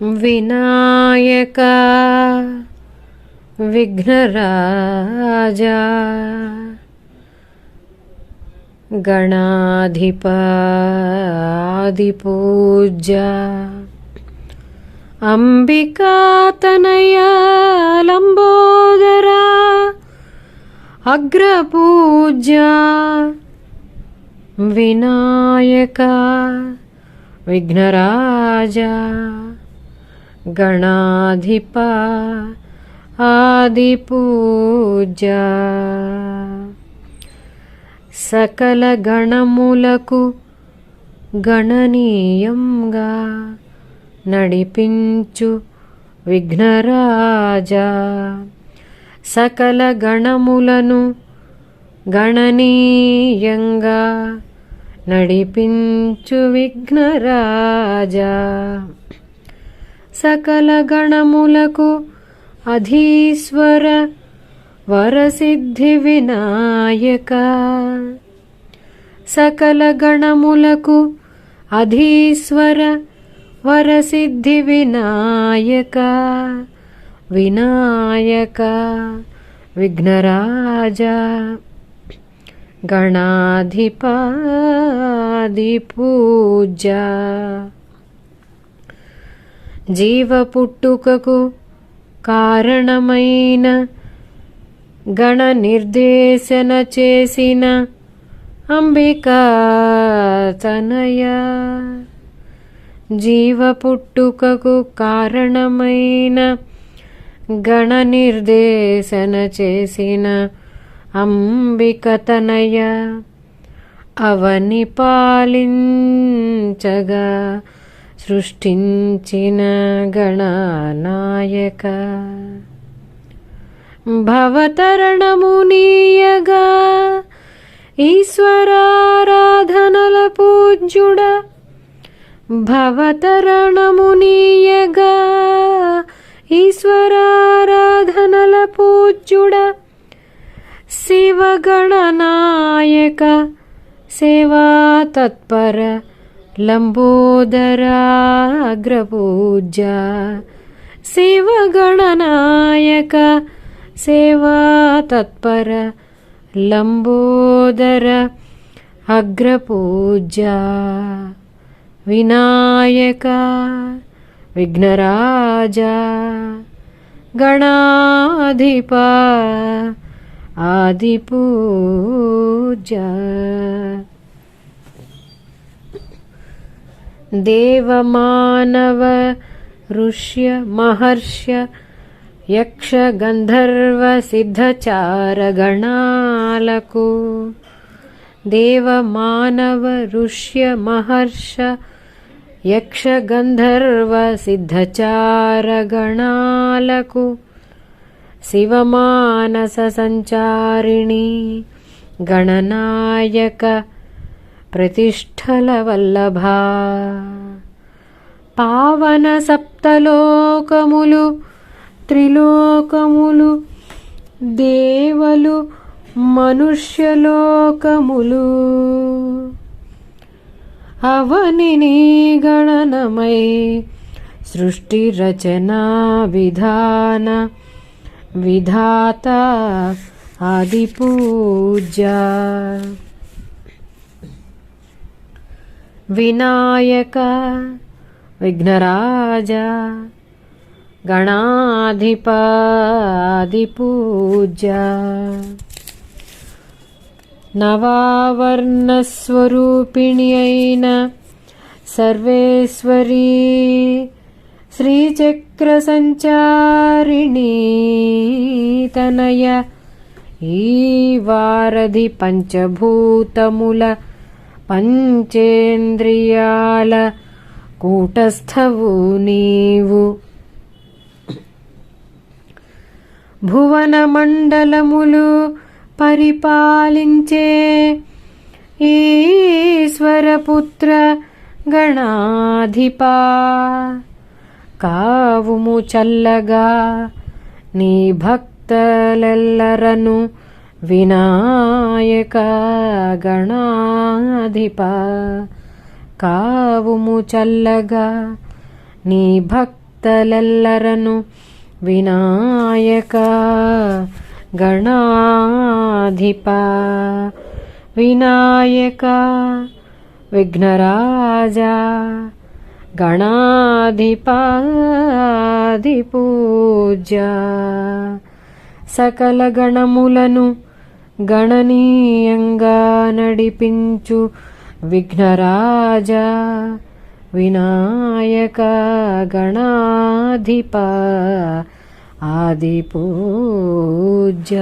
వినాయక విఘ్నరాజా గణాధిపాదిపూజ అంబికాతనయ లంబోదరా అగ్రపూజ్య వినాయక విఘ్నరాజా. గణాధిప ఆదిపూజ. సకల గణములకు గణనీయంగా నడిపించు విఘ్నరాజా. సకల గణములను గణనీయంగా నడిపించు విఘ్నరాజా. సకల గణములకు అధీశ్వర వరసిద్ధి వినాయక. సకల గణములకు అధీశ్వర వరసిద్ధి వినాయక. వినాయక విఘ్నరాజ గణాధిపాది పూజ జీవ పుట్టుకకు కారణమైన గణ నిర్దేశన చేసిన అంబికా తనయ. జీవ పుట్టుకకు కారణమైన గణ నిర్దేశన చేసిన అంబిక తనయ. అవని పాలించగా సృష్టించిన గణనాయక. భవతరణమునీయగా ఈశ్వరారాధనల పూజ్యుడ. భవతరణమునీయగా ఈశ్వరారాధనల పూజ్యుడ. శివగణనాయక సేవా తత్పర లంబోదరాగ్రపూజ శివగణనాయక సేవా తత్పర లంబోదర అగ్రపూజ. వినాయక విఘ్నరాజా గణాధిప ఆదిపూజ. దేవమానవ ఋష్య మహర్ష్య యక్ష గంధర్వ సిద్ధచారగణాలకు దేవమానవ ఋష్య మహర్ష యక్ష ప్రతిష్టల సిద్ధచారగణాలకు వల్లభా పావన సప్తలోకములు త్రిలోకములు దేవలు మనుష్యలోకములు. అవనిని గణనమై సృష్టి రచనా విధాన విధాత ఆదిపూజ వినాయక విఘ్నరాజ గణాధిపాదిపూజ నవావర్ణస్వరూపిణి అయిన సర్వేశ్వరీ శ్రీచక్ర సంచారిణీ తనయ ఈ వారధి పంచభూతముల పంచేంద్రియాల కూటస్థవు నీవు. భువన మండలములు పరిపాలించే ఈశ్వరపుత్ర గణాధిపా. కావుము చల్లగా నీ భక్తలెల్లరను వినాయక గణాధిప కావుము చల్లగా నీ భక్తలెల్లరను వినాయక గణాధిప. వినాయక విఘ్నరాజా గణాధిపాధిపూజ సకల గణములను గణనీయంగా నడిపించు విఘ్నరాజా వినాయక గణాధిప ఆదిపూజ